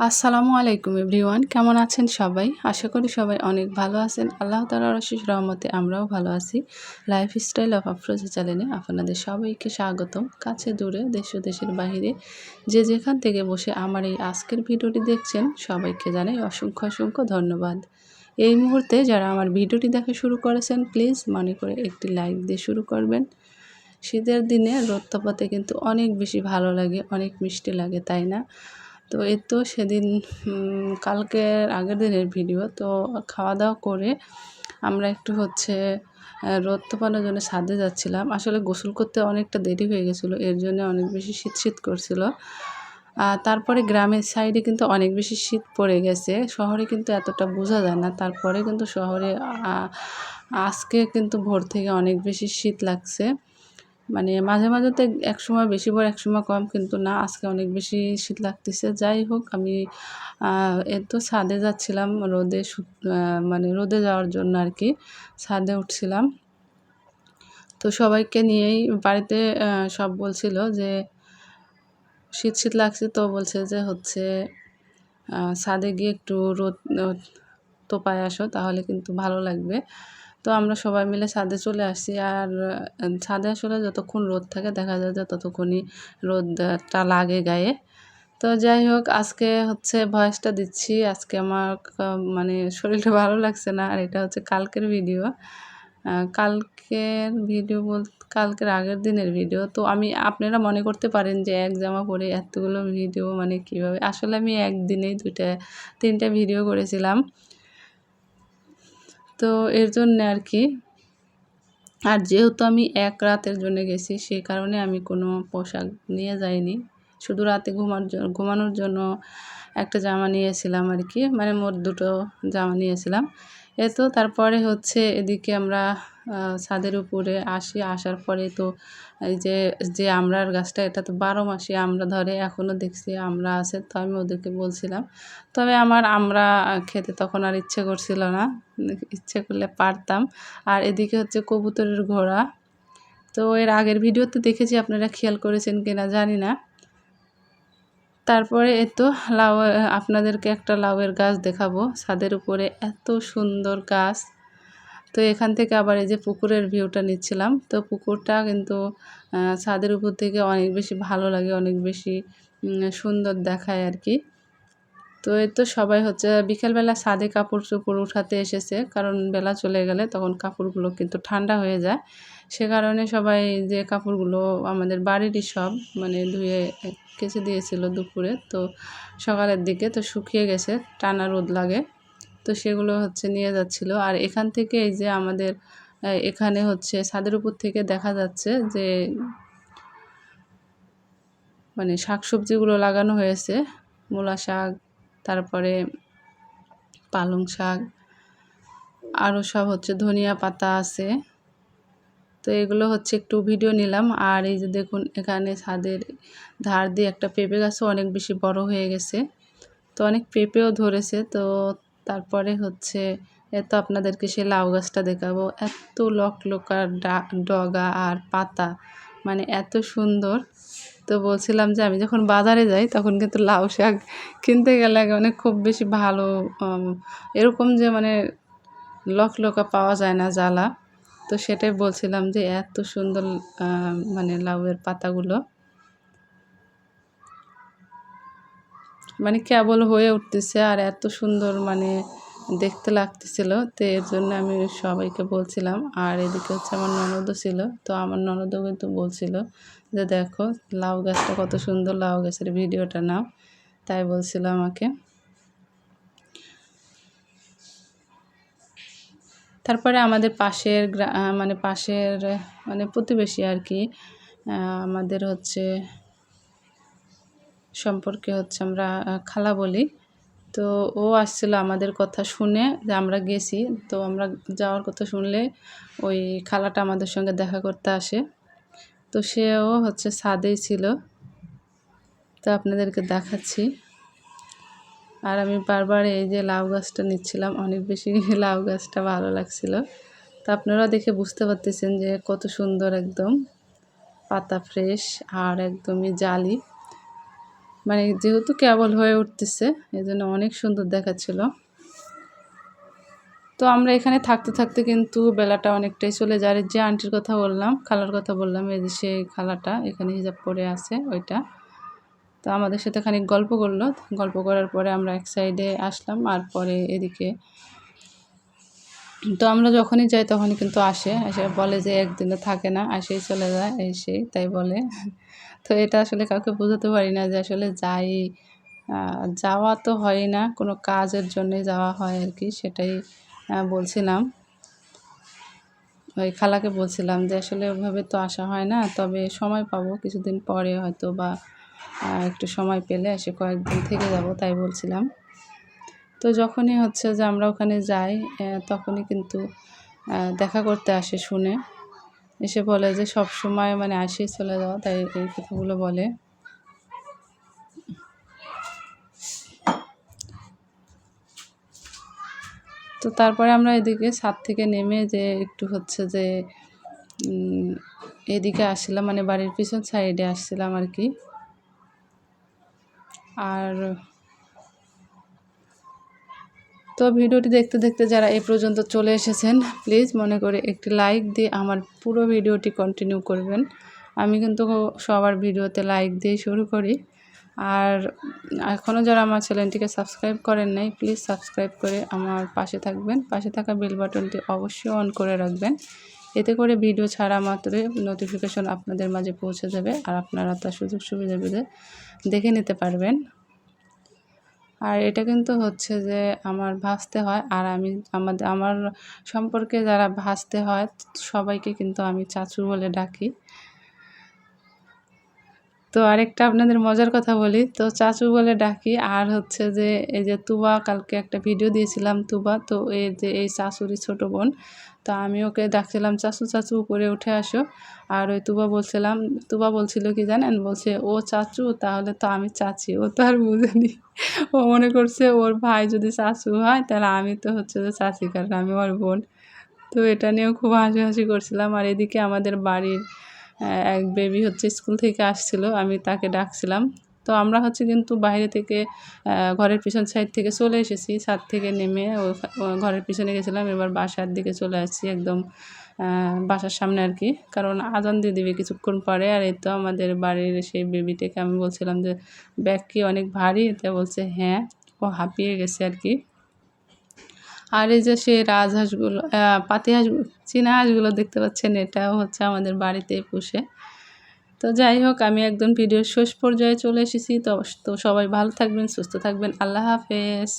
আসসালামু আলাইকুম এভরিওয়ান, কেমন আছেন সবাই? আশা করি সবাই অনেক ভালো আছেন। আল্লাহ তালার আশিস রহমতে আমরাও ভালো আছি। লাইফ স্টাইল অফ আফরোজা চ্যানেলে আপনাদের সবাইকে স্বাগতম। কাছে দূরে, দেশ ও দেশের বাহিরে যে যেখান থেকে বসে আমার এই আজকের ভিডিওটি দেখছেন, সবাইকে জানাই অসংখ্য অসংখ্য ধন্যবাদ। এই মুহূর্তে যারা আমার ভিডিওটি দেখা শুরু করেছেন প্লিজ মনে করে একটি লাইক দিয়ে শুরু করবেন। শীতের দিনে রোদ কিন্তু অনেক বেশি ভালো লাগে, অনেক মিষ্টি লাগে, তাই না? তো এ তো সেদিন কালকের আগের দিনের ভিডিও। তো খাওয়া দাওয়া করে আমরা একটু হচ্ছে রোদ তোপানোর জন্য ছাদে যাচ্ছিলাম। আসলে গোসল করতে অনেকটা দেরি হয়ে গেছিল, এর জন্য অনেক বেশি শীত শীত করছিল। তারপরে গ্রামের সাইডে কিন্তু অনেক বেশি শীত পড়ে গেছে। শহরে কিন্তু এতটা বোঝা যায় না। তারপরে কিন্তু শহরে আজকে কিন্তু ভোর থেকে অনেক বেশি শীত লাগছে। মানে মাঝে মাঝে তো এক সময় বেশি বড় এক সময় কম, কিন্তু না, আজকে অনেক বেশি শীত লাগতেছে। যাই হোক, আমি এ তো ছাদে যাচ্ছিলাম, রোদে মানে রোদে যাওয়ার জন্য আর কি ছাদে উঠছিলাম। তো সবাইকে নিয়েই বাড়িতে সব বলছিল যে, শীত শীত লাগছে তো বলছে যে হচ্ছে ছাদে গিয়ে একটু রোদ তোপায় আসো, তাহলে কিন্তু ভালো লাগবে। তো আমরা সবাই মিলে ছাদে চলে আসি আর ছাদে আসলে যতক্ষণ রোদ থাকে দেখা যায় যে ততক্ষণই রোদটা লাগে গায়ে। তো যাই হোক, আজকে হচ্ছে ভয়েসটা দিচ্ছি। আজকে আমার মানে শরীরটা ভালো লাগছে না আর এটা হচ্ছে কালকের ভিডিও। কালকের ভিডিও বল, কালকের আগের দিনের ভিডিও। তো আমি, আপনারা মনে করতে পারেন যে এক জামা পরে এতগুলো ভিডিও মানে কীভাবে? আসলে আমি একদিনেই দুইটা, তিনটা ভিডিও করেছিলাম। তো এর জন্য আর কি। আর যেহেতু আমি এক রাতের জন্য গেছি, সে কারণে আমি কোনো পোশাক নিয়ে যাইনি। শুধু রাতে ঘুমার ঘুমানোর জন্য একটা জামা নিয়েছিলাম আর কি। মানে মোট দুটো জামা নিয়েছিলাম। এ তো তারপরে হচ্ছে এদিকে আমরা ছাদের উপরে আসি, আসার পরে তো এই যে যে আমরার গাছটা, এটা তো বারো মাসে আমরা ধরে এখনও দেখছি, আমরা আছে, তো আমি ওদেরকে বলছিলাম। তবে আমার আমরা খেতে তখন আর ইচ্ছে করছিল না, ইচ্ছে করলে পারতাম। আর এদিকে হচ্ছে কবুতরের ঘোড়া, তো এর আগের ভিডিওতে দেখেছি, আপনারা খেয়াল করেছেন কিনা জানি না। তারপরে এ তো লাউ, আপনাদেরকে একটা লাউয়ের গাছ দেখাবো। ছাদের উপরে এত সুন্দর গাছ। তো এখান থেকে আবার এই যে পুকুরের ভিউটা নিচ্ছিলাম। তো পুকুরটা কিন্তু ছাদের উপর থেকে অনেক বেশি ভালো লাগে, অনেক বেশি সুন্দর দেখায় আর কি তো এই তো সবাই হচ্ছে বিকেলবেলা ছাদে কাপড় চোপড় উঠাতে এসেছে। কারণ বেলা চলে গেলে তখন কাপড়গুলো কিন্তু ঠান্ডা হয়ে যায়। সে কারণে সবাই যে কাপড়গুলো আমাদের বাড়িরই সব মানে ধুয়ে কেচে দিয়েছিল দুপুরে, তো সকালের দিকে তো শুকিয়ে গেছে, টানা রোদ লাগে, তো সেগুলো হচ্ছে নিয়ে যাচ্ছিল। আর এখান থেকে এই যে আমাদের এখানে হচ্ছে ছাদের উপর থেকে দেখা যাচ্ছে যে মানে শাকসবজিগুলো লাগানো হয়েছে, মূলা শাক, তারপরে পালং শাক আরও সব হচ্ছে ধনিয়া পাতা আছে। তো এগুলো হচ্ছে একটু ভিডিও নিলাম। আর এই যে দেখুন, এখানে ছাদের ধার দিয়ে একটা পেঁপে গাছও অনেক বেশি বড় হয়ে গেছে। তো অনেক পেঁপেও ধরেছে। তো তারপরে হচ্ছে এত আপনাদেরকে সে লাউ গাছটা দেখাবো। এত লক লকার ডগা আর পাতা মানে এত সুন্দর। তো বলছিলাম যে আমি যখন বাজারে যাই, তখন কিন্তু লাউ শাক কিনতে গেলে মানে খুব বেশি ভালো এরকম যে মানে লক লকা পাওয়া যায় না জ্বালা। তো সেটাই বলছিলাম যে এত সুন্দর মানে লাউয়ের পাতাগুলো। মানে কেবল হয়ে উঠতেছে আর এত সুন্দর মানে দেখতে লাগতেছিল, তো এর জন্য আমি সবাইকে বলছিলাম। আর এদিকে হচ্ছে আমার ননদও ছিল, তো আমার ননদও কিন্তু বলছিল যে দেখো, লাউ গাছটা কত সুন্দর, লাউ গাছের ভিডিওটা নাও। তাই বলছিল আমাকে। তারপরে আমাদের পাশের মানে পাশের মানে প্রতিবেশী আর কি আমাদের হচ্ছে সম্পর্কে হচ্ছে আমরা খালা বলি। তো ও আসছিল আমাদের কথা শুনে যে আমরা গেছি, তো আমরা যাওয়ার কথা শুনলে ওই খালাটা আমাদের সঙ্গে দেখা করতে আসে। তো সেও হচ্ছে ছাদেই ছিল। তো আপনাদেরকে দেখাচ্ছি। আর আমি বারবার এই যে লাউ গাছটা নিচ্ছিলাম, অনেক বেশি লাউ গাছটা ভালো লাগছিল। তো আপনারা দেখে বুঝতে পারতেছেন যে কত সুন্দর একদম পাতা ফ্রেশ আর একদমই জালি। মানে যেহেতু কেবল হয়ে উঠতেছে এই জন্য অনেক সুন্দর দেখাচ্ছিল। তো আমরা এখানে থাকতে থাকতে কিন্তু বেলাটা অনেকটাই চলে যায়। যে আন্টির কথা বললাম, খালার কথা বললাম, এই যে সেই খালাটা এখানে হিজাব পরে আছে, ওইটা। তো আমাদের সাথে খানিক গল্প করল। গল্প করার পরে আমরা এক সাইডে আসলাম, আর পরে এদিকে তো আমরা যখনই যাই তখনই কিন্তু আসে। এসে বলে যে একদিনে থাকে না, আসেই চলে যায়, এসেই তাই বলে। তো এটা আসলে কাউকে বোঝাতে পারি না যে আসলে যাই যাওয়া তো হয় না, কোনো কাজের জন্যে যাওয়া হয় আর কি, সেটাই বলছিলাম। ওই খালাকে বলছিলাম যে আসলে ওভাবে তো আসা হয় না, তবে সময় পাবো কিছুদিন পরে হয়তো বা একটু সময় পেলে এসে কয়েকদিন থেকে যাব তাই বলছিলাম। তো যখনই হচ্ছে যে আমরা ওখানে যাই তখনই কিন্তু দেখা করতে আসে শুনে। এসে বলে যে সব সময় মানে আসেই চলে যাওয়া, তাই এই কথাগুলো বলে। তো তারপরে আমরা এদিকে ছাদ থেকে নেমে যে একটু হচ্ছে যে এদিকে আসছিলাম মানে বাড়ির পিছন সাইডে আসছিলাম আর কি। আর তো ভিডিওটি দেখতে দেখতে যারা এই পর্যন্ত চলে এসেছেন প্লিজ মনে করে একটি লাইক দিয়ে আমার পুরো ভিডিওটি কন্টিনিউ করবেন। আমি কিন্তু সবার ভিডিওতে লাইক দিয়ে শুরু করি। আর এখনও যারা আমার চ্যানেলটিকে সাবস্ক্রাইব করেন নাই প্লিজ সাবস্ক্রাইব করে আমার পাশে থাকবেন। পাশে থাকা বেল বাটনটি অবশ্যই অন করে রাখবেন। এতে করে ভিডিও ছাড়া মাত্রই নোটিফিকেশন আপনাদের মাঝে পৌঁছে যাবে আর আপনারা তার সুযোগ সুবিধা বুঝে দেখে নিতে পারবেন। আর এটা কিন্তু হচ্ছে যে আমার ভাসতে হয় আর আমি আমাদের, আমার সম্পর্কে যারা ভাসতে হয় সবাইকে কিন্তু আমি চাচু বলে ডাকি। তো আরেকটা আপনাদের মজার কথা বলি। তো চাচু বলে ডাকি, আর হচ্ছে যে এই যে তুবা, কালকে একটা ভিডিও দিয়েছিলাম তুবা, তো এই যে এই চাচুরই ছোট বোন, তো আমি ওকে ডাকছিলাম, চাচু চাচু, উপরে উঠে আসো। আর ওই তুবা বলছিলাম, তুবা বলছিল কি জানেন? বলছে, ও চাচু, তাহলে তো আমি চাচি। ও তো আর বুঝেনি। ও মনে করছে, ওর ভাই যদি চাচু হয়, তাহলে আমি তো হচ্ছে যে চাচি, কারণ আমি ওর বোন। তো এটা নিয়েও খুব হাসি হাসি করছিলাম। আর এদিকে আমাদের বাড়ির এক বেবি হচ্ছে স্কুল থেকে আসছিল, আমি তাকে ডাকছিলাম। তো আমরা হচ্ছে কিন্তু বাইরে থেকে ঘরের পিছন সাইড থেকে চলে এসেছি, ছাদ থেকে নেমে ও, ঘরের পিছনে গেছিলাম, এবার বাসার দিকে চলে আসছি একদম বাসার সামনে আর কি। কারণ আজান দিয়ে দিবে কিছুক্ষণ পরে, আর এই তো আমাদের বাড়ির সেই বেবিটাকে আমি বলছিলাম যে, ব্যাগ কি অনেক ভারী? তা বলছে হ্যাঁ। ও হাঁপিয়ে গেছে আর কি। আর এই যে সে রাজহাঁসগুলো পাতি হাঁস, চীনা হাঁসগুলো দেখতে পাচ্ছেন, এটাও হচ্ছে আমাদের বাড়িতে পুষে। তো যাই হোক, আমি একদম ভিডিওর শেষ পর্যায়ে চলে এসেছি। তো তো সবাই ভালো থাকবেন, সুস্থ থাকবেন। আল্লাহ হাফেজ।